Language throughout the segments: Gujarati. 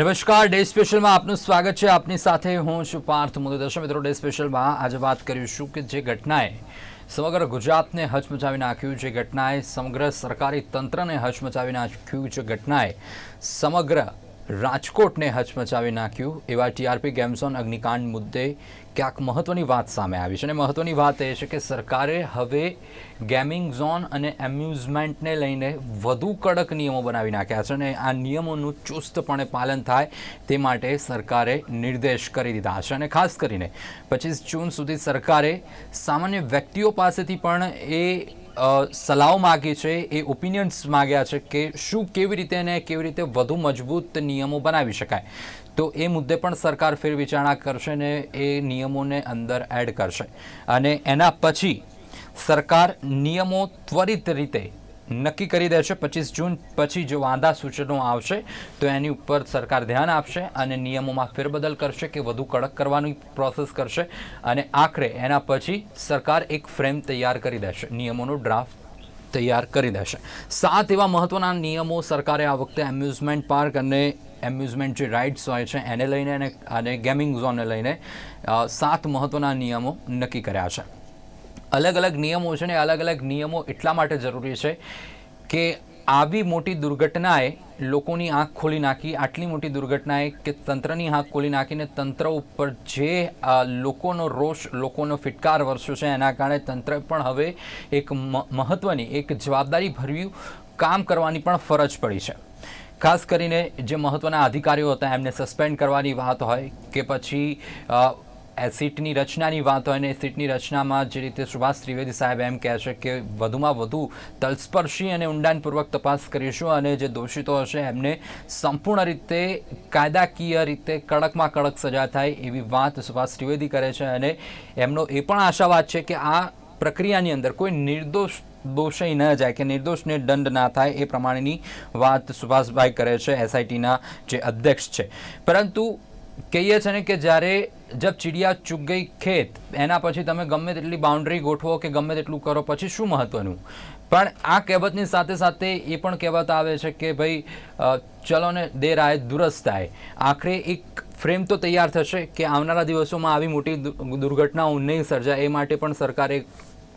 નમસ્કાર, ડે સ્પેશિયલમાં આપનું સ્વાગત છે. આપની સાથે હું છું પાર્થ મોદી મિત્રો, ડે સ્પેશિયલમાં આજે વાત કરીશું કે જે ઘટનાએ સમગ્ર ગુજરાતને હચમચાવી નાખ્યું, જે ઘટનાએ સમગ્ર સરકારી તંત્રને હચમચાવી નાખ્યું, જે ઘટનાએ સમગ્ર રાજકોટને હચમચાવી નાખ્યું. એવા ટીઆરપી, ગેમઝોન, અગ્નિકાંડ મુદ્દે ક્યાંક મહત્વની વાત સામે આવી છે. અને મહત્વની વાત એ છે કે સરકારે હવે ગેમિંગ ઝોન અને એમ્યુઝમેન્ટને લઈને વધુ કડક નિયમો બનાવી નાખ્યા છે અને આ નિયમોનું ચુસ્તપણે પાલન થાય તે માટે સરકારે નિર્દેશ કરી દીધા છે. અને ખાસ કરીને પચીસ જૂન સુધી સરકારે સામાન્ય વ્યક્તિઓ પાસેથી પણ એ સલાહ માગી છે, એ ઓપિનિયન્સ માગ્યા છે કે શું કેવી રીતે અને કેવી રીતે વધુ મજબૂત નિયમો બનાવી શકાય. તો એ મુદ્દે પણ સરકાર ફેર વિચારણા કરશે ને એ નિયમોને અંદર એડ કરશે. અને એના પછી સરકાર નિયમો ત્વરિત રીતે નક્કી કરી દેશે પચીસ જૂન પછી જો વાંધા સૂચનો આવશે, તો એની ઉપર સરકાર ધ્યાન આપશે અને નિયમોમાં ફેરબદલ કરશે કે વધુ કડક કરવાની પ્રોસેસ કરશે અને આખરે એના પછી સરકાર એક ફ્રેમ તૈયાર કરી દેશે, નિયમોનો ડ્રાફ્ટ તૈયાર કરી દેશે. સાત એવા મહત્ત્વના નિયમો સરકારે આ વખતે એમ્યુઝમેન્ટ પાર્ક અને એમ્યુઝમેન્ટ જે રાઇડ્સ હોય છે, એને લઈને અને ગેમિંગ ઝોનને લઈને સાત મહત્ત્વના નિયમો નક્કી કર્યા છે. અલગ અલગ નિયમો છે ને અલગ અલગ નિયમો એટલા માટે જરૂરી છે કે આવી મોટી દુર્ઘટનાએ લોકોની આંખ ખોલી નાખી, આટલી મોટી દુર્ઘટનાએ કે તંત્રની આંખ ખોલી નાખીને તંત્ર ઉપર જે લોકોનો રોષ, લોકોનો ફિટકાર વરસ્યો છે એના કારણે તંત્ર પણ હવે એક મ- મહત્વની, એક જવાબદારી ભર્યું કામ કરવાની પણ ફરજ પડી છે. ખાસ કરીને જે મહત્ત્વના અધિકારીઓ હતા એમને સસ્પેન્ડ કરવાની વાત હોય કે પછી સીટની રચનાની વાત હોય ને સીટની રચનામાં જે રીતે સુભાષ ત્રિવેદી સાહેબ એમ કહે છે કે વધુમાં વધુ તલસ્પર્શી અને ઊંડાણપૂર્વક તપાસ કરીશું અને જે દોષિતો હશે એમને સંપૂર્ણ રીતે કાયદાકીય રીતે કડકમાં કડક સજા થાય એવી વાત સુભાષ ત્રિવેદી કરે છે અને એમનો એ પણ આશાવાદ છે કે આ પ્રક્રિયાની અંદર કોઈ નિર્દોષ દોષય ન જાય કે નિર્દોષને દંડ ના થાય એ પ્રમાણેની વાત સુભાષભાઈ કરે છે એસઆઈટીના જે અધ્યક્ષ છે. પરંતુ કહીએ છે ને કે જ્યારે જબ ચિડિયા ચૂક ગઈ ખેત, એના પછી તમે ગમે તેટલી બાઉન્ડ્રી ગોઠવો કે ગમે તેટલું કરો, પછી શું મહત્વનું? પણ આ કહેવતની સાથે સાથે એ પણ કહેવત આવે છે કે ભાઈ ચલો ને દેર આય દુરસ્ત આય આખરે એક ફ્રેમ તો તૈયાર થશે કે આવનારા દિવસોમાં આવી મોટી દુર્ઘટનાઓ નહીં સર્જાય, એ માટે પણ સરકારે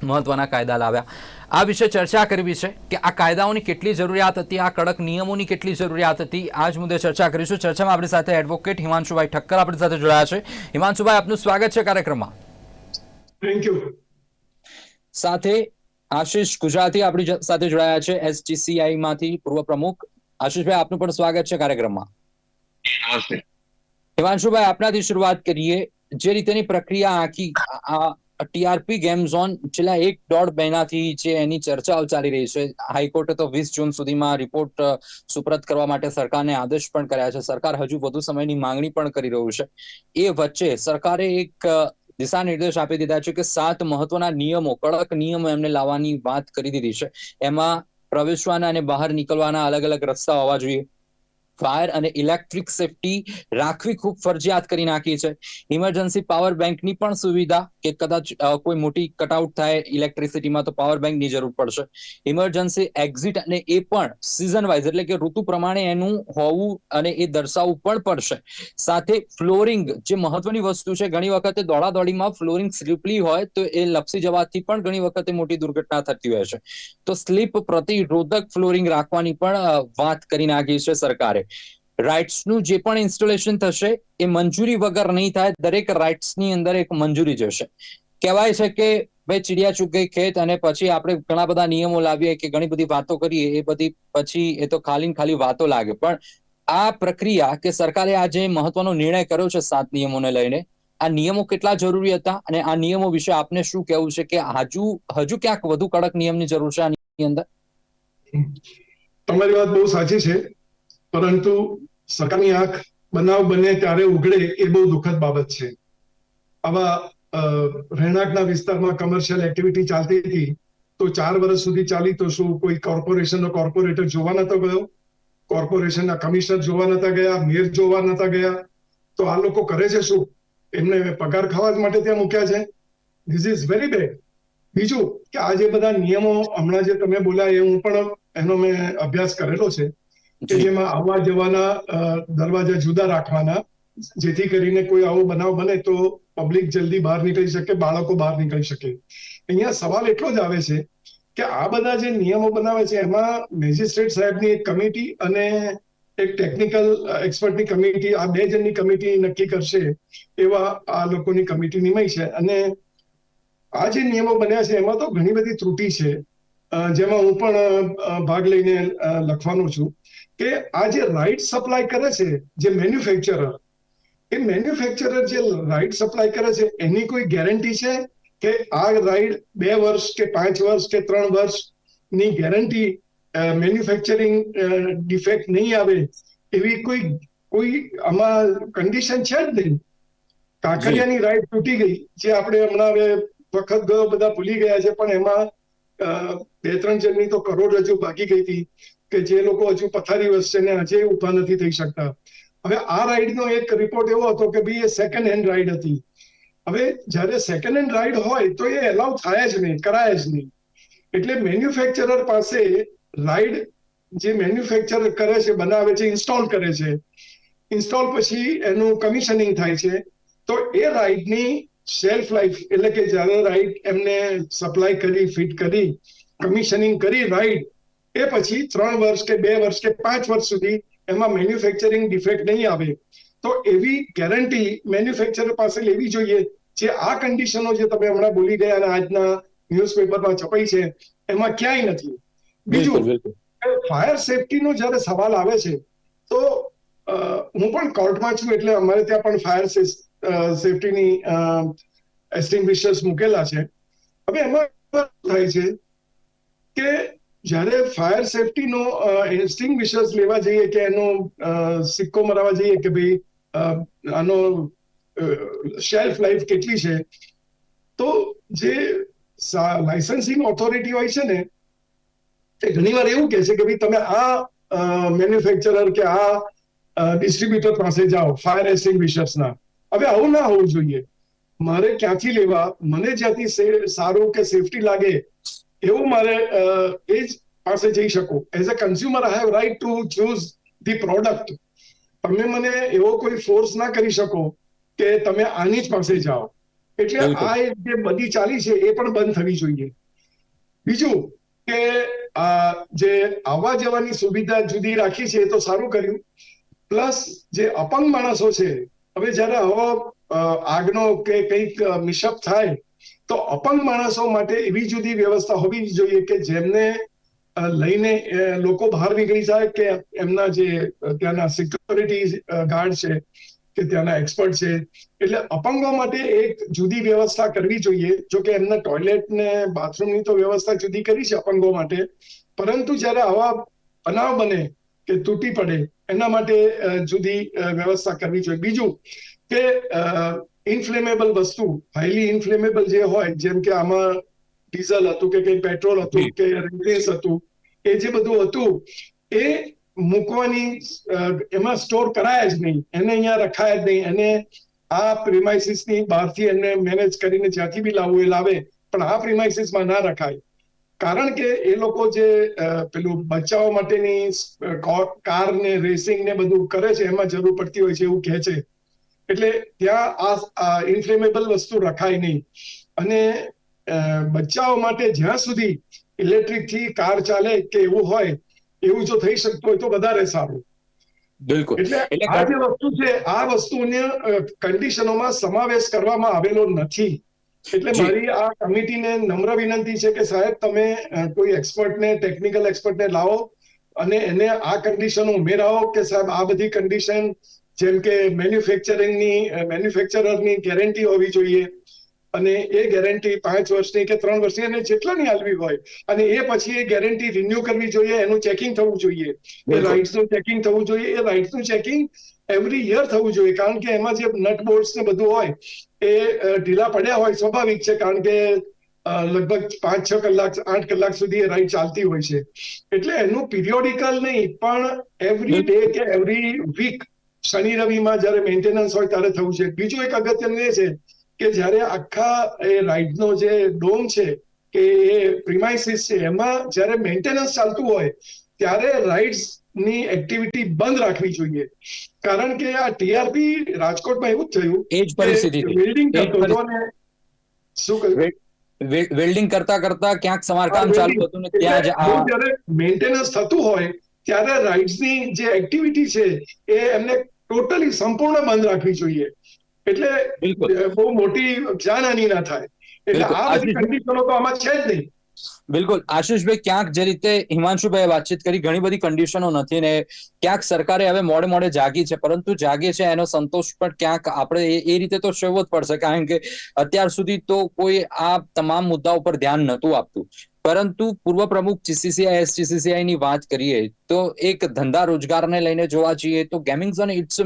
મહત્વના કાયદા લાવ્યા. આ વિશે ચર્ચા કરવી છે કે આ કાયદાઓની કેટલી જરૂરિયાત હતી આ કડક નિયમોની કેટલી જરૂરિયાત હતી આ જ મુદ્દે ચર્ચા કરીશું. ચર્ચામાં આપણી સાથે એડવોકેટ હિમાંશુભાઈ ઠક્કર આપણી સાથે જોડાયા છે. હિમાંશુભાઈ આપનું સ્વાગત છે કાર્યક્રમમાં. થેન્ક યુ સાથે આશિષ ગુજરાતી આપણી સાથે જોડાયા છે એસજીસીઆઈ માંથી પૂર્વ પ્રમુખ. આશિષભાઈ આપનું પણ સ્વાગત છે કાર્યક્રમમાં. હિમાંશુભાઈ આપનાથી શરૂઆત કરીએ. જે રીતેની પ્રક્રિયા આખી આ ટીઆરપી ગેમ ઝોન છેલ્લા એક દોઢ મહિનાથી જે એની ચર્ચાઓ ચાલી રહી છે, હાઈકોર્ટે તો વીસ જૂન સુધીમાં રિપોર્ટ સુપ્રત કરવા માટે સરકારને આદેશ પણ કર્યા છે. સરકાર હજુ વધુ સમયની માંગણી પણ કરી રહ્યું છે. એ વચ્ચે સરકારે એક દિશા નિર્દેશ આપી દીધા છે કે સાત મહત્વના નિયમો, કડક નિયમો એમને લાવવાની વાત કરી દીધી છે. એમાં પ્રવેશવાના અને બહાર નીકળવાના અલગ અલગ રસ્તા હોવા જોઈએ. ફાયર અને ઇલેક્ટ્રિક સેફટી રાખવી ખૂબ ફરજિયાત કરી નાખી છે. ઇમરજન્સી પાવર બેંકની પણ સુવિધા કે કદાચ કોઈ મોટી કટઆઉટ થાય ઇલેક્ટ્રિસિટીમાં તો પાવર બેંકની જરૂર પડશે. ઇમરજન્સી એક્ઝિટ અને એ પણ સિઝન વાઇઝ એટલે કે ઋતુ પ્રમાણે એનું હોવું અને એ દર્શાવવું પણ પડશે. સાથે ફ્લોરિંગ જે મહત્વની વસ્તુ છે, ઘણી વખતે દોડાદોડીમાં ફ્લોરિંગ સ્લીપલી હોય તો એ લપસી જવાથી પણ ઘણી વખતે મોટી દુર્ઘટના થતી હોય છે. તો સ્લીપ પ્રતિરોધક ફ્લોરિંગ રાખવાની પણ વાત કરી નાખી છે સરકારે. રાઇટ્સનું જે પણ ઇન્સ્ટોલેશન થશે, એ મંજૂરી વગર નહીં થાય. દરેક રાઇટ્સની અંદર એક મંજૂરી જશે. કહેવાય છે કે, ભાઈ, ચીડિયા ચૂક ગઈ ખેત અને પછી આપણે ઘણા બધા નિયમો લાવીએ કે ઘણી બધી વાતો કરીએ, એ બધી પછી એ તો ખાલી ખાલી વાતો લાગે. પણ આ પ્રક્રિયા કે સરકારે આ જે મહત્વનો નિર્ણય કર્યો છે સાત નિયમોને લઈને, આ નિયમો કેટલા જરૂરી હતા અને આ નિયમો વિશે આપને શું કહેવું છે કે હજુ હજુ ક્યાંક વધુ કડક નિયમની જરૂર છે આની અંદર? તમારી વાત બહુ સાચી છે. પરંતુ સકાની આંખ બનાવ બને ત્યારે ઉઘડે એ બહુ દુઃખદ બાબત છે. આવા રહેણાંકના વિસ્તારમાં કમર્શિયલ એક્ટિવિટી ચાલતી હતી, તો ચાર વર્ષ સુધી ચાલી તો શું કોઈ કોર્પોરેશનનો કોર્પોરેટર જોવા નતો ગયો? કોર્પોરેશનના કમિશનર જોવા નતા ગયા મેયર જોવા નતા ગયા? તો આ લોકો કરે છે શું? એમને પગાર ખાવા માટે ત્યાં મૂક્યા છે? ધીસ ઇઝ વેરી બેડ બીજું કે આ જે બધા નિયમો હમણાં જે તમે બોલ્યા એ હું પણ એનો મેં અભ્યાસ કરેલો છે. કે જેમાં આવવા જવાના દરવાજા જુદા રાખવાના, જેથી કરીને કોઈ આવો બનાવ બને તો પબ્લિક જલ્દી બહાર નીકળી શકે, બાળકો બહાર નીકળી શકે. અહીંયા સવાલ એટલો જ આવે છે કે આ બધા જે નિયમો બનાવે છે, એમાં મેજિસ્ટ્રેટ સાહેબની એક કમિટી અને એક ટેકનિકલ એક્સપર્ટની કમિટી, આ બે જણની કમિટી નક્કી કરશે એવા આ લોકોની કમિટી નિમય છે. અને આ જે નિયમો બન્યા છે, એમાં તો ઘણી બધી ત્રુટી છે. જેમાં હું પણ ભાગ લઈને લખવાનો છું. કે આ જે રાઈટ સપ્લાય કરે છે જે મેન્યુફેક્ચરર એ મેન્યુફેક્ચરર જે રાઈટ સપ્લાય કરે છે એની કોઈ ગેરંટી છે કે આ રાઈડ બે વર્ષ કે પાંચ વર્ષ કે ત્રણ વર્ષની ગેરંટી મેન્યુફેક્ચરિંગ ડિફેક્ટ નહીં આવે એવી કોઈ કોઈ આમાં કન્ડિશન છે જ નહીં. કાંકરિયાની રાઈડ તૂટી ગઈ જે આપણે હમણાં હવે વખત ગયો બધા ભૂલી ગયા છે પણ એમાં બે ત્રણ જણની તો કરોડરજ્જુ બાકી ગઈ હતી. કે જે લોકો હજુ પથારી વસશે ને હજે ઊભા નથી થઈ શકતા. હવે આ રાઈડનો એક રિપોર્ટ એવો હતો કે ભાઈ એ સેકન્ડ હેન્ડ રાઈડ હતી. હવે જ્યારે સેકન્ડ હેન્ડ રાઈડ હોય તો એ એલાઉ થાય જ નહીં, કરાય જ નહીં. એટલે મેન્યુફેક્ચરર પાસે રાઈડ જે મેન્યુફેક્ચર કરે છે, બનાવે છે ઇન્સ્ટોલ કરે છે ઇન્સ્ટોલ પછી એનું કમિશનિંગ થાય છે. તો એ રાઈડની સેલ્ફ લાઈફ એટલે કે જ્યારે રાઈડ એમને સપ્લાય કરી ફિટ કરી કમિશનિંગ કરી રાઈડ એ પછી ત્રણ વર્ષ કે બે વર્ષ કે પાંચ વર્ષ સુધી એમાં મેન્યુફેક્ચરિંગ ડિફેક્ટ નહીં આવે. તો એવી ગેરંટી મેન્યુફેક્ચરર પાસે લેવી જોઈએ જે આ કન્ડિશનો જે તમે હમણાં બોલી ગયા અને આજના ન્યૂઝપેપરમાં છપાઈ છે એમાં ક્યાંય નથી. બીજું ફાયર સેફટીનો જ્યારે સવાલ આવે છે તો હું પણ કોર્ટમાં છું એટલે અમારે ત્યાં પણ ફાયર સેફટીની એસ્ટિંગ્વિશર્સ મૂકેલા છે. હવે એમાં થાય છે કે જ્યારે ફાયર સેફટીનો એસ્ટિંગ્વિશર્સ લેવા જઈએ કે એનો સિક્કો મરાવવા જઈએ કે ભાઈ આનો શેલ્ફ લાઈફ કેટલી છે, તો જે લાયસન્સિંગ ઓથોરિટી હોય છે ને, એ ઘણીવાર એવું કહે છે કે ભાઈ તમે આ મેન્યુફેક્ચરર કે આ ડિસ્ટ્રીબ્યુટર પાસે જાઓ ફાયર એક્સટિંગ્વિશર્સના હવે આવું ના હોવું જોઈએ. મારે ક્યાંથી લેવા? મને જ્યાંથી સારું કે સેફટી લાગે એવું મારે એ જ પાસે જઈ શકું. As a consumer I have right to choose the product તમે મને એવો કોઈ ફોર્સ ના કરી શકો કે તમે આની જ પાસે જાઓ. એટલે આ જે બધી ચાલી છે એ પણ બંધ થવી જોઈએ. બીજું કે જે આવવા જવાની સુવિધા જુદી રાખી છે એ તો સારું કર્યું. પ્લસ જે અપંગ માણસો છે હવે જ્યારે આવો આગનો કે કંઈક મિશઅપ થાય તો અપંગ માણસો માટે એવી જુદી વ્યવસ્થા હોવી જોઈએ કે જેમને લઈને લોકો બહાર નીકળી જાય કે એમના જે ત્યાંના સિક્યોરિટી ગાર્ડ છે કે ત્યાંના એક્સપર્ટ છે. એટલે અપંગો માટે એક જુદી વ્યવસ્થા કરવી જોઈએ. જો કે એમને ટોયલેટ ને બાથરૂમની તો વ્યવસ્થા જુદી કરી છે અપંગો માટે. પરંતુ જ્યારે આવા બનાવ બને કે તૂટી પડે, એના માટે જુદી વ્યવસ્થા કરવી જોઈએ. બીજું કે ઇન્ફ્લેમેબલ વસ્તુ હાઈલી ઇન્ફ્લેમેબલ જે હોય જેમ કે આમાં ડીઝલ હતું કે કંઈ પેટ્રોલ હતું કે રેસ હતું એ જે બધું હતું એ મૂકવાની એમાં સ્ટોર કરાય જ નહીં. એને અહીંયા રખાય જ નહીં. એને આ પ્રિમાઇસીસની બહારથી એને મેનેજ કરીને જ્યાંથી બી લાવવું એ લાવે પણ આ પ્રિમાઇસીસમાં ના રખાય. કારણ કે એ લોકો જે પેલું બચાવ માટેની કાર ને રેસિંગ ને બધું કરે છે એમાં જરૂર પડતી હોય છે એવું કહે છે. એટલે ત્યાં આ ઇન્ફ્લેમેબલ વસ્તુ રખાય નહીં. અને બચ્ચાઓ માટે જ્યાં સુધી ઇલેક્ટ્રિકથી કાર ચાલે કે એવું હોય એવું જો થઈ શકતું હોય તો વધારે સારું. બિલકુલ. એટલે આ જે વસ્તુ છે આ વસ્તુને કન્ડિશનોમાં સમાવેશ કરવામાં આવેલો નથી. એટલે મારી આ કમિટીને નમ્ર વિનંતી છે કે સાહેબ તમે કોઈ એક્સપર્ટને ટેકનિકલ એક્સપર્ટને લાવો અને એને આ કન્ડિશનો ઉમેરાવો કે સાહેબ આ બધી કન્ડિશન જેમ કે મેન્યુફેક્ચરિંગની મેન્યુફેક્ચરરની ગેરંટી હોવી જોઈએ. અને એ ગેરંટી પાંચ વર્ષની કે ત્રણ વર્ષની અને જેટલાની આલવી હોય. અને એ પછી એ ગેરંટી રિન્યુ કરવી જોઈએ એનું ચેકિંગ થવું જોઈએ. એ રાઇટ્સનું ચેકિંગ થવું જોઈએ એ રાઇટ્સનું ચેકિંગ એવરી યર થવું જોઈએ. કારણ કે એમાં જે નટ બોલ્ટ્સ ને બધું હોય એ ઢીલા પડ્યા હોય સ્વાભાવિક છે. કારણ કે લગભગ પાંચ છ કલાક આઠ કલાક સુધી એ રાઈડ ચાલતી હોય છે. એટલે એનું પિરિયોડિકલ નહીં પણ એવરી ડે કે એવરી વીક શનિ રવિમાં જ્યારે મેન્ટેનન્સ હોય ત્યારે થવું છે. બીજું એક અગત્યનું એ છે કે જ્યારે આખા એ રાઇડનો જે ડોમ છે કે એ પ્રિમાઇસીસ છે એમાં જ્યારે મેન્ટેનન્સ ચાલતું હોય ત્યારે રાઇડ્સની એક્ટિવિટી બંધ રાખવી જોઈએ. કારણ કે આ ટીઆરપી રાજકોટમાં એવું જ થયું એ જ પરિસ્થિતિ હતી. બિલ્ડિંગ કરતો શું કહ્યું? વેલ્ડિંગ કરતા કરતા ક્યાંક સમારકામ ચાલુ હતું ને ત્યાં જ આ જ્યારે મેન્ટેનન્સ થતું હોય ત્યારે રાઇડ્સની જે એક્ટિવિટી છે એ એમને ટોટલી સંપૂર્ણ બંધ રાખવી જોઈએ. એટલે બહુ મોટી જાનહાની ના થાય. એટલે આ બધી કન્ડિશનો તો આમાં છે જ નહીં. બિલકુલ. આશીષભાઈ ક્યાંક જે રીતે હિમાંશુભાઈ વાતચીત કરી ઘણી બધી કન્ડિશનો નથી ને ક્યાંક સરકારે હવે મોડે મોડે જાગી છે. પરંતુ જાગે છે એનો સંતોષ પણ ક્યાંક આપણે એ- રીતે તો સેવવો જ પડશે. કારણ કે અત્યાર સુધી તો કોઈ આ તમામ મુદ્દા ઉપર ધ્યાન નહોતું આપતું. પરંતુ પૂર્વ પ્રમુખ જીસીસીઆઈ એસજીસીસીઆઈ ની વાત કરીએ, તો એક ધંધા રોજગારને લઈને જોવા જઈએ, તો gaming zone it's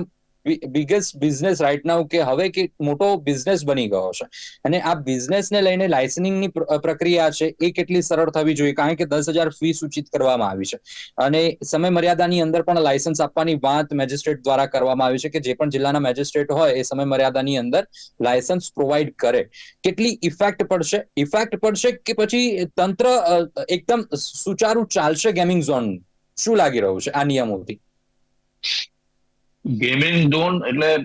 biggest business right now કે હવે કે મોટો બિઝનેસ બની ગયો છે. અને આ બિઝનેસને લઈને લાયસનિંગની પ્રક્રિયા છે એ કેટલી સરળ થવી જોઈએ? કારણ કે દસ હજાર ફી સૂચિત કરવામાં આવી છે. અને સમય મર્યાદાની અંદર પણ લાયસન્સ આપવાની વાત મેજિસ્ટ્રેટ દ્વારા કરવામાં આવી છે કે જે પણ જિલ્લાના મેજિસ્ટ્રેટ હોય એ સમય મર્યાદાની અંદર લાયસન્સ પ્રોવાઈડ કરે. કેટલી ઇફેક્ટ પડશે? ઇફેક્ટ પડશે કે પછી તંત્ર એકદમ સુચારુ ચાલશે ગેમિંગ ઝોન શું લાગી રહ્યું છે આ નિયમોથી? ગેમિંગ ઝોન એટલે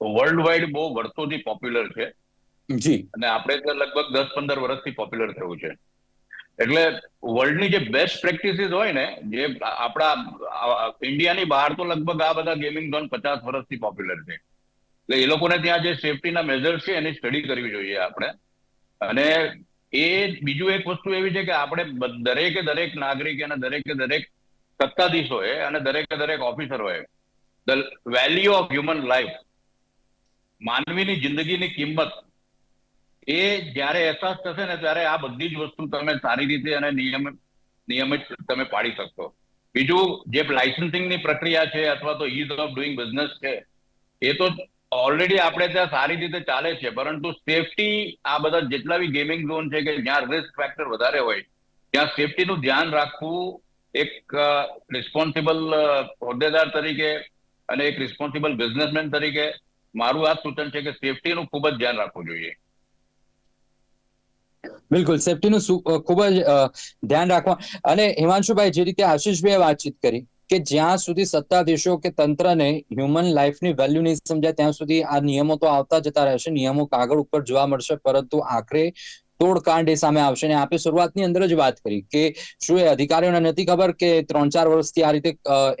વર્લ્ડ વાઇડ બહુ વર્ષોથી પોપ્યુલર છે. જી. અને આપણે તો લગભગ દસ પંદર વર્ષથી પોપ્યુલર થયું છે. એટલે વર્લ્ડની જે બેસ્ટ પ્રેક્ટિસીસ હોય ને જે આપણા ઇન્ડિયાની બહાર તો લગભગ આ બધા ગેમિંગ ઝોન પચાસ વર્ષથી પોપ્યુલર છે. એટલે એ લોકોને ત્યાં જે સેફટીના મેજર્સ છે એની સ્ટડી કરવી જોઈએ આપણે. અને એ બીજું એક વસ્તુ એવી છે કે આપણે દરેકે દરેક નાગરિક અને દરેકે દરેક સત્તાધીશોએ અને દરેકે દરેક ઓફિસરોએ the value of human life માનવીની જિંદગીની કિંમત, એ જ્યારે અહેસાસ થશે ને ત્યારે આ બધી જ વસ્તુ તમે સારી રીતે અને નિયમિત નિયમિત તમે પાડી શકશો. બીજું, જે લાયસન્સિંગની પ્રક્રિયા છે અથવા તો ઇઝ ઓફ ડુઈંગ બિઝનેસ છે, એ તો ઓલરેડી આપણે ત્યાં સારી રીતે ચાલે છે, પરંતુ સેફટી આ બધા જેટલા બી ગેમિંગ ઝોન છે કે જ્યાં રિસ્ક ફેક્ટર વધારે હોય, ત્યાં સેફટીનું ધ્યાન રાખવું એક રિસ્પોન્સિબલ હોદ્દેદાર તરીકે અને એક રિસ્પોન્સિબલ બિઝનેસમેન તરીકે મારું આ સૂચન છે કે સેફટીનું ખૂબ જ ધ્યાન રાખવું જોઈએ. બિલકુલ સેફટીનું ખૂબ જ ધ્યાન રાખવા. અને હિમાંશુભાઈ, જે રીતે આશીષભાઈએ વાતચીત કરી કે જ્યાં સુધી સત્તાધીશો કે તંત્રને હ્યુમન લાઈફની વેલ્યુ નહીં સમજાય, ત્યાં સુધી આ નિયમો તો આવતા જતા રહેશે, નિયમો કાગળ ઉપર જોવા મળશે, પરંતુ આખરે તોડકાંડ એ સામે આવશે અને આપે શરૂઆતની અંદર જ વાત કરી કે શું એ અધિકારીઓને નથી ખબર કે ત્રણ ચાર વર્ષથી આ રીતે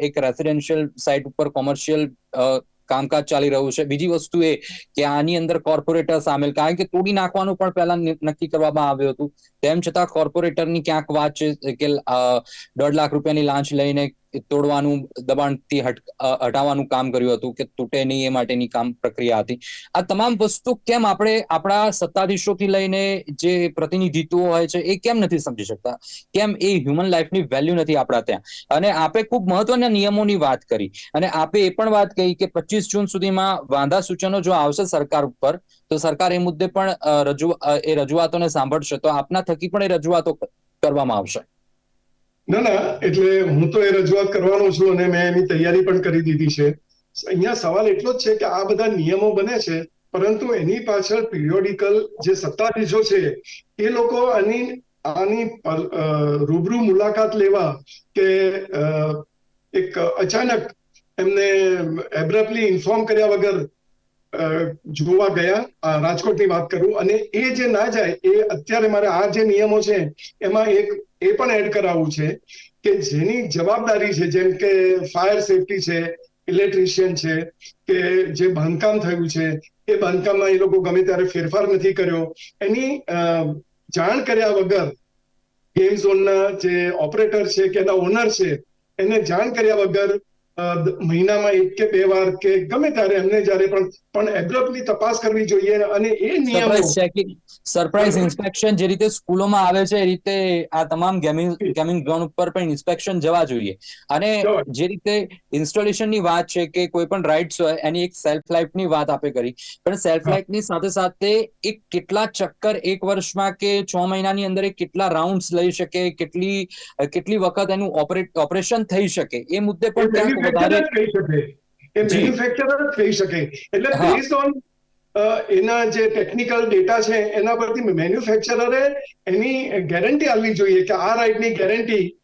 એક રેસિડેન્શિયલ સાઇટ ઉપર કોમર્શિયલ કામકાજ ચાલી રહ્યું છે. બીજી વસ્તુ એ કે આની અંદર કોર્પોરેટર સામેલ, કારણ કે તોડી નાખવાનું પણ પહેલા નક્કી કરવામાં આવ્યું હતું. તેમ છતાં કોર્પોરેટરની ક્યાંક વાત છે કે દોઢ લાખ રૂપિયાની લાંચ લઈને તોડવાનું, દબાણથી હટ હટાવવાનું કામ કર્યું હતું કે તૂટે નહીં એ માટેની કામ પ્રક્રિયા હતી. આ તમામ વસ્તુ કેમ આપણે આપણા સત્તાધીશોથી લઈને જે પ્રતિનિધિત્વો હોય છે એ કેમ નથી સમજી શકતા? કેમ એ હ્યુમન લાઈફની વેલ્યુ નથી આપણા ત્યાં? અને આપે ખૂબ મહત્વના નિયમોની વાત કરી. અને આપે એ પણ વાત કહી કે પચીસ જૂન સુધીમાં વાંધા સૂચનો જો આવશે સરકાર ઉપર, તો સરકાર એ મુદ્દે પણ રજૂ એ રજૂઆતોને સાંભળશે તો આપના થકી પણ એ રજૂઆતો કરવામાં આવશે. ના ના, એટલે હું તો એ રજૂઆત કરવાનો છું અને મેં એની તૈયારી પણ કરી દીધી છે. અહીંયા સવાલ એટલો જ છે કે આ બધા નિયમો બને છે, પરંતુ એની પાછળ પિરિયોડિકલ જે સત્તાધીશો છે, એ લોકો આની આની રૂબરૂ મુલાકાત લેવા કે એક અચાનક એમને એબ્રપલી ઇન્ફોર્મ કર્યા વગર જોવા ગયા રાજકોટની વાત કરું. અને એ જે ના જાય, એ અત્યારે મારે આ જે નિયમો છે, એમાં એક એ પણ એડ કરાવવું છે કે જેની જવાબદારી છે, જેમ કે ફાયર સેફટી છે ઇલેક્ટ્રિશિયન છે, કે જે બાંધકામ થયું છે, એ બાંધકામમાં એ લોકો ગમે ત્યારે ફેરફાર નથી કર્યો. એની જાણ કર્યા વગર ગેમ ઝોનના જે ઓપરેટર છે કે એના ઓનર છે, એને જાણ કર્યા વગર મહિનામાં એક કે બે વાર કે ગમે ત્યારે એમને જ્યારે પણ પણ એબ્રપ્ટલી તપાસ કરવી જોઈએ અને એ નિયમો સરપ્રાઇઝ ઇન્સ્પેક્શન જે રીતે સ્કૂલોમાં આવે છે એ રીતે આ તમામ ગેમિંગ ગેમિંગ ગ્રાઉન્ડ ઉપર પણ ઇન્સ્પેક્શન જવા જોઈએ. અને જે. રીતે ઇન્સ્ટોલેશનની વાત છે કે કોઈ પણ રાઇટ્સ હોય એની એક સેલ્ફ લાઈફની વાત આપે કરી. પણ સેલ્ફ. લાઈફની સાથે સાથે એક કેટલા ચક્કર એક વર્ષમાં કે છ મહિનાની અંદર કેટલા રાઉન્ડ્સ લઈ શકે કેટલી કેટલી વખત એનું ઓપરેટ ઓપરેશન થઈ શકે એ મુદ્દે પણ મેન્યુફેક્ચરર કહી શકે. એ મેન્યુફેક્ચરર જ કહી શકે. એટલે બેઝ ઓન એના જે ટેકનિકલ ડેટા છે એના પરથી મેન્યુફેક્ચરરે એની ગેરંટી આપવી જોઈએ કે આ રાઇટની ગેરંટી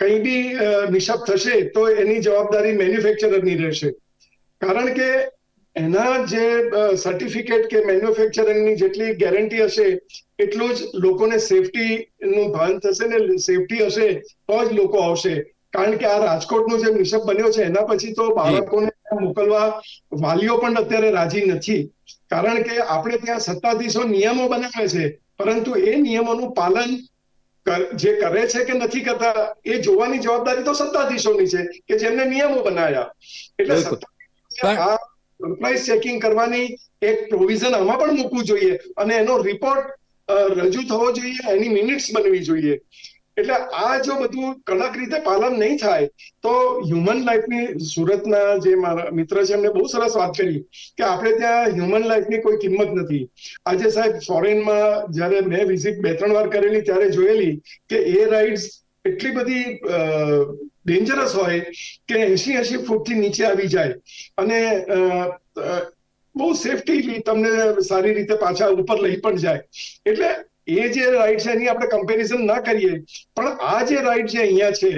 કંઈ બી અ, થશે તો એની જવાબદારી મેન્યુફેક્ચરરની રહેશે. કારણ કે એના જે સર્ટિફિકેટ કે મેન્યુફેક્ચરિંગની જેટલી ગેરંટી હશે એટલું જ લોકોને સેફટી નું ભાન થશે ને સેફટી હશે તો જ લોકો આવશે. કારણ કે આ રાજકોટનો જે નિષેધ બન્યો છે એના પછી તો બાળકોને મોકલવા વાલીઓ પણ અત્યારે રાજી નથી. કારણ કે આપણે ત્યાં સત્તાધીશો નિયમો બનાવે છે પરંતુ એ નિયમોનું પાલન જે કરે છે કે નથી કરતા એ જોવાની જવાબદારી તો સત્તાધીશોની છે કે જેમને નિયમો બનાવ્યા. એટલે આ સરપ્રાઇઝ ચેકિંગ કરવાની એક પ્રોવિઝન આમાં પણ મૂકવું જોઈએ અને એનો રિપોર્ટ રજૂ થવો જોઈએ એની મિનિટ્સ બનવી જોઈએ. એટલે આ જો બધું કડક રીતે પાલન નહીં થાય, તો હ્યુમન લાઈફની સુરતના જે મારા મિત્ર છે, એમને બહુ સરસ વાત કરી કે આપણે ત્યાં હ્યુમન લાઈફની કોઈ કિંમત નથી. આજે સાહેબ ફોરેનમાં જ્યારે મેં વિઝિટ બે ત્રણ વાર કરેલી, ત્યારે જોયેલી કે એ રાઇડ્સ એટલી બધી ડેન્જરસ હોય કે એસી એસી ફૂટથી નીચે આવી જાય. અને બહુ સેફટીલી તમને સારી રીતે પાછા ઉપર લઈ પણ જાય. એટલે એ જે રાઈડ છે એની આપણે કમ્પેરિઝન ના કરીએ. પણ આ જે રાઈડ છે અહીંયા છે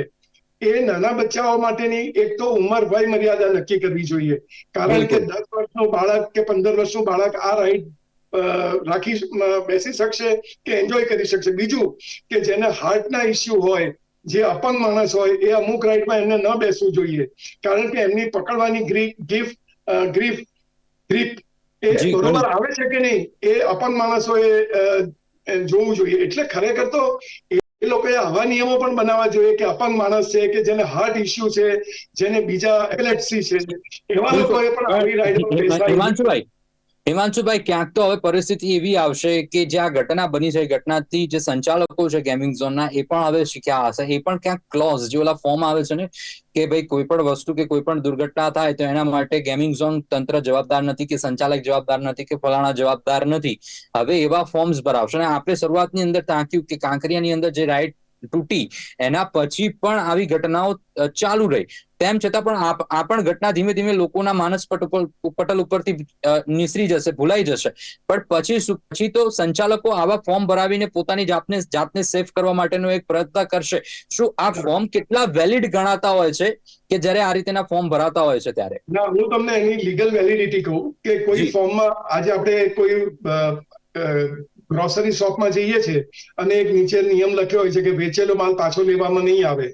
એ નાના બચ્ચાઓ માટેની એક તો ઉંમર વય મર્યાદા નક્કી કરવી જોઈએ. કારણ કે. દસ વર્ષનું બાળક કે પંદર વર્ષનું બાળક આ રાઈડ રાખી બેસી શકશે કે એન્જોય કરી શકશે. બીજું કે જેને હાર્ટના ઇસ્યુ હોય જે અપંગ માણસ હોય એ અમુક રાઇડમાં એમને ન બેસવું જોઈએ. કારણ કે એમની પકડવાની ગ્રીફ ગ્રીફ ગ્રીપ એ બરોબર આવે છે કે નહીં? એ અપંગ માણસોએ જોવું જોઈએ. એટલે ખરેખર તો એ લોકોએ આવા નિયમો પણ બનાવવા જોઈએ કે અપંગ માણસ છે કે જેને હાર્ટ ઇસ્યુ છે જેને બીજા એપિલેપ્સી છે એવા લોકોએ પણ આવી બેસવા હિમાંશુભાઈ ક્યાંક તો હવે પરિસ્થિતિ એવી આવશે કે જે આ ઘટના બની છે ઘટનાથી જે સંચાલકો છે ગેમિંગ ઝોનના એ પણ હવે શીખ્યા હશે. એ પણ ક્યાંક ક્લોઝ જે ઓલા ફોર્મ આવે છે ને, કે ભાઈ કોઈ પણ વસ્તુ કે કોઈ પણ દુર્ઘટના થાય તો એના માટે ગેમિંગ ઝોન તંત્ર જવાબદાર નથી કે સંચાલક જવાબદાર નથી કે ફલાણા જવાબદાર નથી. હવે એવા ફોર્મ્સ ભરાવશે. અને આપણે શરૂઆતની અંદર તાંક્યું કે કાંકરિયાની અંદર જે રાઈટ તૂટી, એના પછી પણ આવી ઘટનાઓ ચાલુ રહી. તેમ છતાં પણ આ પણ ઘટના ધીમે ધીમે લોકોના માનસ પટ પટલ ઉપરથી નિસરી જશે ભૂલાઈ જશે. પણ પછી પછી તો સંચાલકો આવા ફોર્મ ભરાવીને પોતાની જાતને જાતને સેફ કરવા માટેનો એક પ્રયત્ન કરશે. શું આ ફોર્મ કેટલા વેલિડ ગણાતા હોય છે કે જ્યારે આ રીતેના ફોર્મ ભરાતા હોય છે ત્યારે? ના હું તમને એની લીગલ વેલિડિટી કહું કે કોઈ ફોર્મમાં આજે આપણે કોઈ ગ્રોસરી શોપમાં જઈએ છીએ અને એક નીચે નિયમ લખ્યો હોય છે કે વેચેલો માલ પાછો લેવામાં નહીં આવે.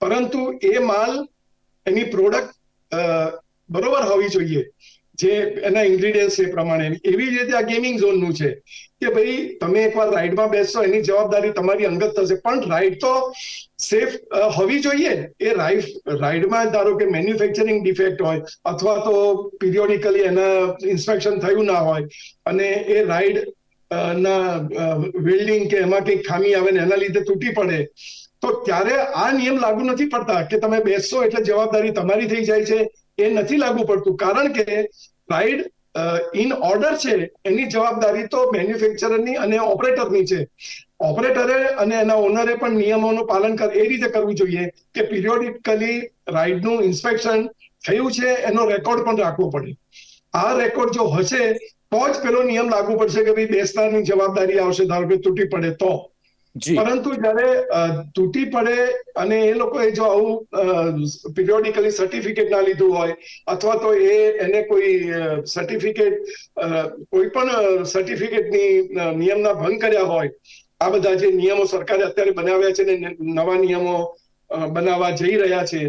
પરંતુ એ માલ એની પ્રોડક્ટ બરોબર હોવી જોઈએ. જે એના ઇન્ગ્રીડિયન્ટ્સ એ પ્રમાણે. એવી રીતે આ ગેમિંગ ઝોનનું છે કે ભાઈ, તમે એકવાર રાઇડમાં બેસશો, એની જવાબદારી તમારી અંગત થશે. પણ રાઇડ તો સેફ હોવી જોઈએ. એ રાઇડ રાઈડમાં ધારો કે મેન્યુફેક્ચરિંગ ડિફેક્ટ હોય, અથવા તો પિરિયોડિકલી એના ઇન્સ્પેક્શન થયું ના હોય, અને એ રાઇડ ના વેલ્ડિંગ કે એમાં કંઈક ખામી આવે ને એના લીધે તૂટી પડે તો ત્યારે આ નિયમ લાગુ નથી પડતા કે તમે બેસશો એટલે જવાબદારી તમારી થઈ જાય છે. એ નથી લાગુ પડતું. કારણ કે રાઇડ ઇન ઓર્ડર છે, એની જવાબદારી તો મેન્યુફેક્ચરરની અને ઓપરેટરની છે. ઓપરેટરે અને એના ઓનરે પણ નિયમોનું પાલન કરે, એ રીતે કરવું જોઈએ કે પિરિયોડિકલી રાઇડનું ઇન્સ્પેક્શન થયું છે, એનો રેકોર્ડ પણ રાખવો પડે. આ રેકોર્ડ જો હશે, તો જ પેલો નિયમ લાગુ પડશે કે ભાઈ બેસનારની જવાબદારી આવશે. ધારો કે તૂટી પડે તો. પરંતુ જયારે તૂટી પડે અને એ લોકોએ જો આવું પિરિયોડિકલી સર્ટિફિકેટ ના લીધું હોય, અથવા તો એ, એને કોઈ સર્ટિફિકેટ કોઈ પણ સર્ટિફિકેટની નિયમના ભંગ કર્યા હોય, આ બધા જે નિયમો સરકારે અત્યારે બનાવ્યા છે ને નવા નિયમો બનાવવા જઈ રહ્યા છે,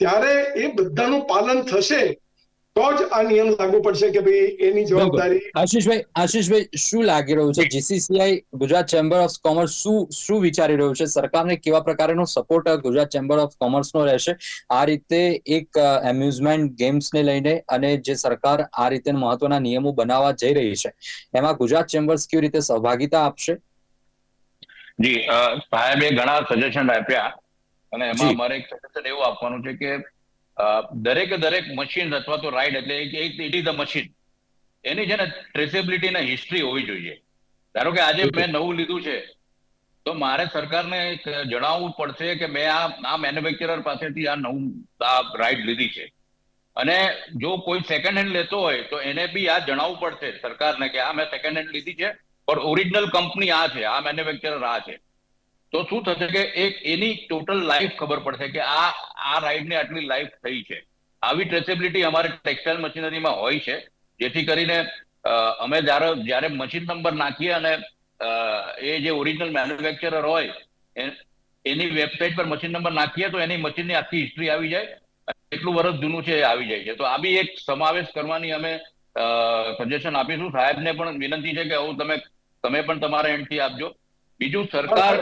ત્યારે એ બધાનું પાલન થશે તો જ આ નિયમ લાગુ પડશે કે ભાઈ એની જવાબદારી આશીષભાઈ આશીષભાઈ શું લાગી રહ્યું છે? GCCI Gujarat chamber of commerce શું શું વિચારી રહ્યું છે? સરકારને કેવા પ્રકારનો સપોર્ટ ગુજરાત ચેમ્બર ઓફ કોમર્સનો રહેશે? આ રીતે એક એમ્યુઝમેન્ટ ગેમ્સને લઈને અને જે સરકાર આ રીતે મહત્વના નિયમો બનાવવા જઈ રહી છે એમાં ગુજરાત ચેમ્બર્સ કેવી રીતે સહભાગિતા આપશે? જી સાહેબે ઘણા સજેશન આપ્યા અને. એમાં અમારે એક સજેશન એવું આપવાનું છે કે દરેકે દરેક મશીન અથવા તો રાઇડ એટલે ઇટ ઇઝ અ મશીન એની છે ને ટ્રેસેબિલિટી ને હિસ્ટ્રી હોવી જોઈએ. ધારો કે આજે મેં નવું લીધું છે, તો મારે સરકારને જણાવવું પડશે કે મેં આ આ મેન્યુફેક્ચરર પાસેથી આ નવું, આ રાઇડ લીધી છે. અને જો કોઈ સેકન્ડ હેન્ડ લેતો હોય, તો એને બી આ જણાવવું પડશે સરકારને કે આ મેં સેકન્ડ હેન્ડ લીધી છે, પણ ઓરિજિનલ કંપની આ છે, આ મેન્યુફેક્ચરર આ છે. તો શું થશે કે એક એની ટોટલ લાઈફ ખબર પડશે કે આ આ રાઈડને આટલી લાઈફ થઈ છે. આવી ટ્રેસેબિલિટી અમારે ટેક્સટાઇલ મશીનરીમાં હોય છે. જેથી કરીને અમે જ્યારે જ્યારે મશીન નંબર નાખીએ અને એ જે ઓરિજિનલ મેન્યુફેક્ચરર હોય એની વેબસાઇટ પર મશીન નંબર નાખીએ તો એની મશીનની આખી હિસ્ટ્રી આવી જાય. કેટલું વર્ષ જૂનું છે એ આવી જાય છે. તો આ બી એક સમાવેશ કરવાની અમે સજેશન આપીશું. સાહેબને પણ વિનંતી છે કે આવું તમે તમે પણ તમારા એન્ડથી આપજો. બીજું સરકાર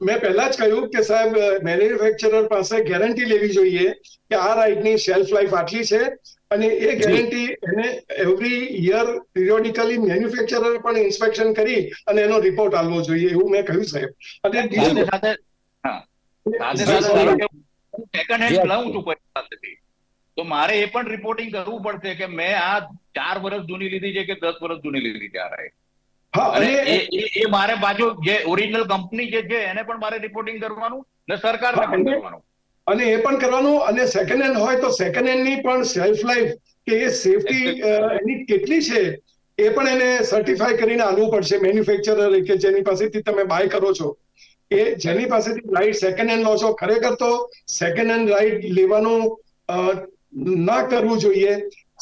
મેં પહેલા જ કહ્યું કે સાહેબ મેન્યુફેક્ચરર પાસે ગેરંટી લેવી જોઈએ કે આ રાઇડની શેલ્ફ લાઈફ આટલી છે અને એ ગેરંટી એને એવરી યર પિરિયોડિકલી મેન્યુફેક્ચરર પણ ઇન્સ્પેક્શન કરી અને એનો રિપોર્ટ આપવો જોઈએ એવું મેં કહ્યું સાહેબ. અને સાથે સાથે સેકન્ડ હેન્ડ લઉં છું કોઈ પાસેથી તો મારે એ પણ રિપોર્ટિંગ કરવું પડશે કે મેં આ ચાર વર્ષ જૂની લીધી છે કે દસ વર્ષ જૂની લીધી છે આ રાઈડ એ એ- એ મારે પાછું જે ઓરિજિનલ કંપની જે છે એને પણ મારે રિપોર્ટિંગ કરવાનું ને સરકારને પણ કરવાનું. અને એ પણ કરવાનું અને સેકન્ડ હેન્ડ હોય તો સેકન્ડ હેન્ડની પણ સેલ્ફ લાઈફ કે એ સેફટી એની કેટલી છે એ પણ એને સર્ટિફાઈ કરીને આલવું પડશે. મેન્યુફેક્ચરર કે જેની પાસેથી તમે બાય કરો છો એ જેની પાસેથી રાઈડ સેકન્ડ હેન્ડ લો છો ખરેખર તો સેકન્ડ હેન્ડ રાઈડ લેવાનું ના કરવું જોઈએ.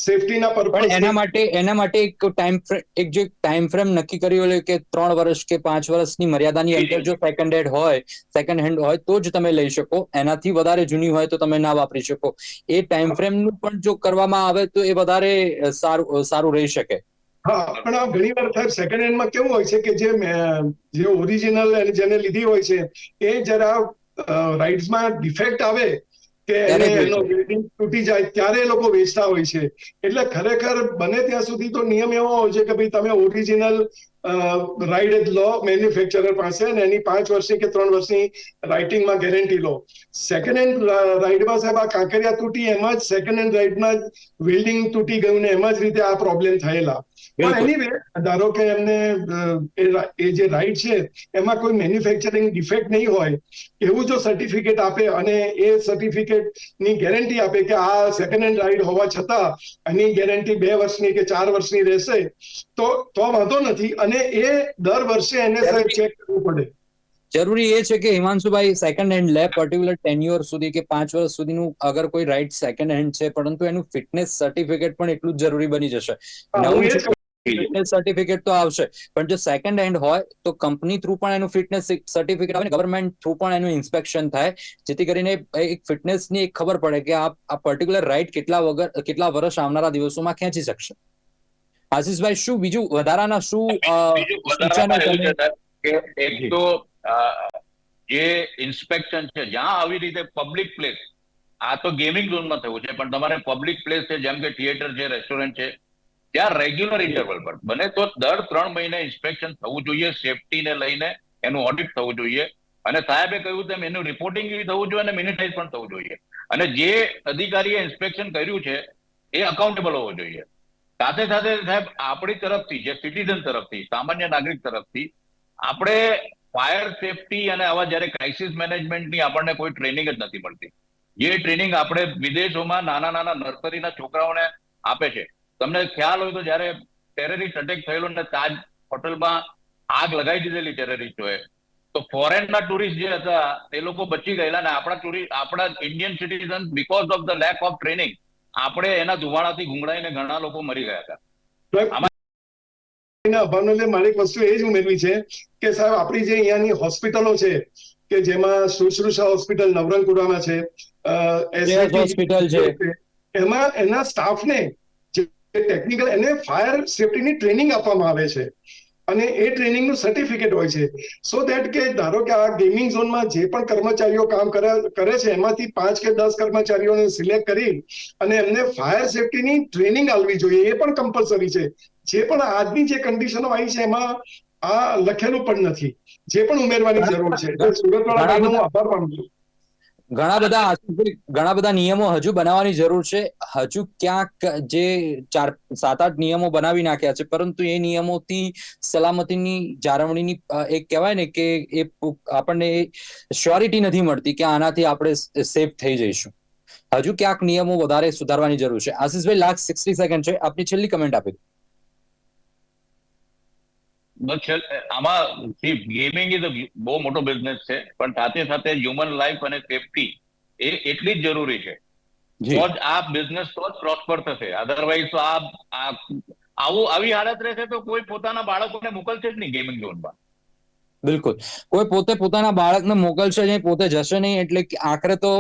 સેફટીના પણ એના માટે એના માટે એક ટાઈમ એક જે ટાઈમ ફ્રેમ નક્કી કરી હોય કે ત્રણ વર્ષ કે પાંચ વર્ષની મર્યાદાની અંદર જો સેકન્ડ હેન્ડ હોય સેકન્ડ હેન્ડ હોય તો જ તમે લઈ શકો. એનાથી વધારે જૂની હોય તો તમે ના વાપરી શકો. એ ટાઈમ ફ્રેમનું પણ જો કરવામાં આવે તો એ વધારે સારું સારું રહી શકે. હા પણ આ ઘણી વાર સાહેબ સેકન્ડ હેન્ડમાં કેવું હોય છે કે જે જે ઓરિજિનલ જેને લીધી હોય છે એ જરા રાઇડ્સમાં ડિફેક્ટ આવે કે એને એનો વેચે. તૂટી જાય ત્યારે એ લોકો વેચતા હોય છે. એટલે ખરેખર બને ત્યાં સુધી તો નિયમ એવો હોય છે કે ભાઈ તમે ઓરિજિનલ રાઈડ જ લો મેન્યુફેક્ચરર પાસે અને એની પાંચ વર્ષની કે ત્રણ વર્ષની રાઇટિંગમાં ગેરંટી લો. સેકન્ડ હેન્ડ રાઈડમાં સાહેબ આ કાંકરિયા તૂટી એમાં જ સેકન્ડ હેન્ડ રાઈડમાં જ વેલ્ડિંગ તૂટી ગયું ને એમાં જ રીતે આ પ્રોબ્લેમ થયેલા. ધારો કે એમને એ જે રાઈટ છે એમાં કોઈ મેન્યુફેક્ચરિંગ ડિફેક્ટ નહીં હોય. એવું જો સર્ટિફિકેટ આપે અને એ સર્ટિફિકેટની ગેરંટી આપે કે આ સેકન્ડ હેન્ડ રાઈડ હોવા છતાં એની ગેરંટી બે વર્ષની કે ચાર વર્ષની રહેશે તો તો વાંધો નથી. અને એ દર વર્ષે એને ચેક કરવું પડે. જરૂરી એ છે કે હિમાંશુભાઈ સેકન્ડ હેન્ડ લે પર્ટિક્યુલર ટેન્યુઅર સુધી કે પાંચ વર્ષ સુધીનું અગર કોઈ રાઇટ સેકન્ડ હેન્ડ છે પરંતુ એનું ફિટનેસ સર્ટિફિકેટ પણ એટલું જ જરૂરી બની જશે. નવું ફિટનેસ સર્ટિફિકેટ તો આવશે પણ જો સેકન્ડ હેન્ડ હોય તો કંપની થ્રુ પણ એનું ફિટનેસ સર્ટિફિકેટ આવે ગવર્મેન્ટ થ્રુ પણ એનું ઇન્સ્પેક્શન થાય જેથી કરીને એક ફિટનેસની એક ખબર પડે કે આ આ પર્ટિક્યુલર રાઈડ કેટલા વગર કેટલા વર્ષ આવનારા દિવસોમાં ખેંચી શકશે. આશીષભાઈ શું બીજું વધારાના શું સૂચનો એક તો જે ઇન્સ્પેક્શન છે, જ્યાં આવી રીતે પબ્લિક પ્લેસ આ તો ગેમિંગ ઝોનમાં થયું છે, પણ તમારે પબ્લિક પ્લેસ છે, જેમ કે થિયેટર છે રેસ્ટોરન્ટ છે, ત્યાં રેગ્યુલર ઇન્ટરવલ પર. બને તો દર ત્રણ મહિને ઇન્સ્પેક્શન થવું જોઈએ સેફટીને લઈને એનું ઓડિટ થવું જોઈએ. અને સાહેબે કહ્યું તેમ, એનું રિપોર્ટિંગ થવું જોઈએ અને મિનિટાઇઝ પણ થવું જોઈએ. અને જે અધિકારીએ ઇન્સ્પેક્શન કર્યું છે, એ અકાઉન્ટેબલ હોવો જોઈએ. સાથે સાથે સાહેબ, આપણી તરફથી, જે સિટીઝન તરફથી, સામાન્ય નાગરિક તરફથી, આપણે ફાયર સેફટી અને આવા જ્યારે ક્રાઇસિસ મેનેજમેન્ટની આપણને કોઈ ટ્રેનિંગ જ નથી મળતી. એ ટ્રેનિંગ આપણે વિદેશોમાં નાના નાના નર્સરીના છોકરાઓને આપે છે. તમને ખ્યાલ હોય તો જ્યારે ટેરરિસ્ટ અટેક થયેલો ને તાજ હોટલમાં આગ લગાવી દીધેલી ટેરરિસ્ટોએ તો ફોરેનના ટુરિસ્ટ જે હતા, તે લોકો બચી ગયેલા ને આપણા ટુરિસ્ટ આપણા Indian citizen because of the lack of training આપણે એના ધુમાડાથી ગુંગળાઈને ઘણા લોકો મરી ગયા હતા. અભાવને લીધે મારે એક વસ્તુ એ જ ઉમેરવી છે કે સાહેબ આપણી જે અહીંયાની હોસ્પિટલો છે કે જેમાં શુશ્રુષા હોસ્પિટલ નવરંગપુરામાં છે હોસ્પિટલ છે. એમાં એના સ્ટાફને જે ટેકનિકલ એને ફાયર સેફટીની ટ્રેનિંગ આપવામાં આવે છે અને એ ટ્રેનિંગનું સર્ટિફિકેટ હોય છે. સો દેટ કે ધારો કે આ ગેમિંગ ઝોનમાં જે પણ કર્મચારીઓ કામ કરે કરે છે એમાંથી પાંચ કે દસ કર્મચારીઓને સિલેક્ટ કરી અને એમને ફાયર સેફટીની ટ્રેનિંગ આપવી જોઈએ એ પણ કમ્પલસરી છે. જે પણ આજની જે કન્ડિશનો આવી છે એમાં આ લખેલું પણ નથી. જે પણ ઉમેરવાની જરૂર છે. સુરત આભાર માનું છું. ઘણા બધા ઘણા બધા નિયમો હજુ બનાવવાની જરૂર છે. હજુ ક્યાંક જે ચાર, સાત, આઠ નિયમો બનાવી નાખ્યા છે, પરંતુ એ નિયમોથી સલામતીની જાળવણીની એક કહેવાય ને કે એ આપણને શ્યોરિટી નથી મળતી કે આનાથી આપણે સેફ થઈ જઈશું. હજુ ક્યાંક નિયમો વધારે સુધારવાની જરૂર છે. આશીષભાઈ લાસ્ટ સિક્સટી સેકન્ડ છે. આપની છેલ્લી કમેન્ટ આપી. આમાં ગેમિંગ ઇઝ બહુ મોટો બિઝનેસ છે પણ સાથે સાથે હ્યુમન લાઈફ અને સેફટી એ એટલી જ જરૂરી છે. તો જ આ બિઝનેસ તો જ પ્રોસ્પર થશે. અધરવાઇઝ તો આ આવું આવી હાલત રહેશે તો કોઈ પોતાના બાળકોને મોકલશે જ નહીં ગેમિંગ ઝોનમાં બિલકુલ. કોઈ પોતે પોતાના બાળકને મોકલશે નહીં પોતે જશે નહીં એટલે આખરે તો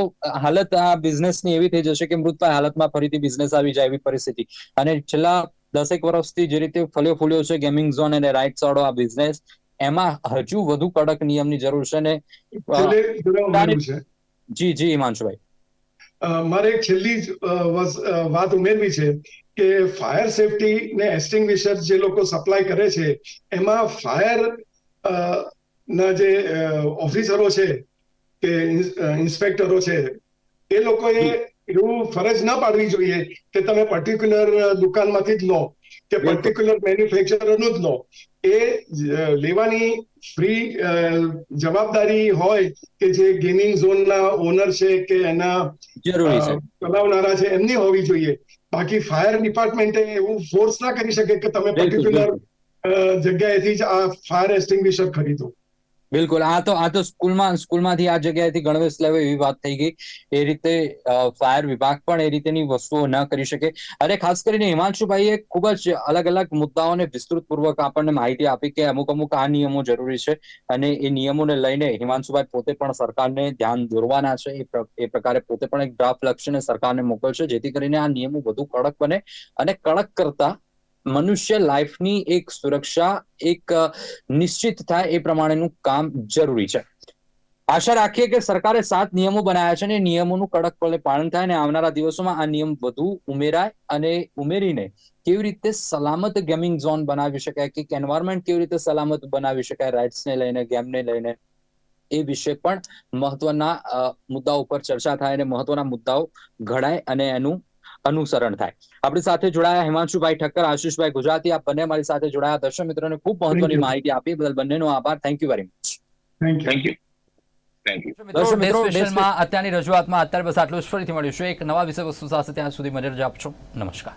હાલત આ બિઝનેસની એવી થઈ જશે કે મૃતપાય હાલતમાં ફરીથી બિઝનેસ આવી જાય એવી પરિસ્થિતિ. અને છેલ્લા દસેક વર્ષથી જે રીતે ફલ્યો ફૂલ્યો છે ગેમિંગ ઝોન અને રાઇટ્સ વાળો આ બિઝનેસ એમાં હજુ વધુ કડક નિયમની જરૂર છે ને જી જી હિમાંશુભાઈ. મારે એક છેલ્લી વાત ઉમેરવી છે કે ફાયર સેફટી ને એક્સટિંગ્વિશર જે લોકો સપ્લાય કરે છે એમાં ફાયર ના જે ઓફિસરો છે કે ઇન્સ્પેક્ટરો છે એ લોકોએ એવું ફરજ ના પાડવી જોઈએ કે તમે પર્ટિક્યુલર દુકાનમાંથી જ લો કે. પર્ટિક્યુલર મેન્યુફેક્ચરરનું જ લો. એ લેવાની ફ્રી જવાબદારી હોય કે જે ગેમિંગ ઝોનના ઓનર છે કે એના ચલાવનારા છે એમની હોવી જોઈએ. બાકી ફાયર ડિપાર્ટમેન્ટે એવું ફોર્સ ના કરી શકે કે તમે પર્ટિક્યુલર જગ્યાએથી જ આ ફાયર એક્સટિંગ્વિશર ખરીદો. બિલકુલ. આ તો આ તો સ્કૂલમાં, સ્કૂલમાંથી આ જગ્યાએથી ગણવેશ લેવો એવી વાત થઈ ગઈ. એ રીતે ફાયર વિભાગ પણ એ રીતેની વસ્તુઓ ન કરી શકે. અને ખાસ કરીને હિમાંશુભાઈએ ખૂબ જ અલગ અલગ મુદ્દાઓને વિસ્તૃતપૂર્વક આપણને માહિતી આપી કે અમુક અમુક આ નિયમો જરૂરી છે અને એ નિયમોને લઈને હિમાંશુભાઈ પોતે પણ સરકારને ધ્યાન દોરવાના છે. એ પ્રકારે પોતે પણ એક ડ્રાફ્ટ લક્ષીને સરકારને મોકલશે, જેથી કરીને આ નિયમો વધુ કડક બને અને કડક કરતા મનુષ્ય લાઈફની એક સુરક્ષા, એક નિશ્ચિત થાય એ પ્રમાણેનું કામ જરૂરી છે. આશા રાખીએ કે સરકારે સાત નિયમો બનાવ્યા છે અને નિયમોનું નિયમોનું કડકપણે પાલન થાય અને આવનારા દિવસોમાં આ નિયમ વધુ ઉમેરાય અને ઉમેરીને કેવી રીતે સલામત ગેમિંગ ઝોન બનાવી શકાય કે એન્વાયરમેન્ટ કેવી રીતે સલામત બનાવી શકાય રાઇટ્સને લઈને ગેમને લઈને, એ વિશે પણ મહત્વના મુદ્દાઓ ઉપર ચર્ચા થાય અને મહત્વના મુદ્દાઓ ઘડાય અને એનું અનુસરણ થાય. આપણી સાથે જોડાયા હિમાંશુભાઈ ઠક્કર આશીષભાઈ ગુજરાતી આ બંને મારી સાથે જોડાયા. દર્શક મિત્રોને ખૂબ મહત્વની માહિતી આપી. બદલ બંનેનો આભાર. Thank you very much thank you અત્યારની રજૂઆતમાં અત્યારે બસ આટલું જ. ફરીથી મળીશું. એક નવા વિષય વસ્તુ સાથે ત્યાં સુધી મજા આપશો નમસ્કાર.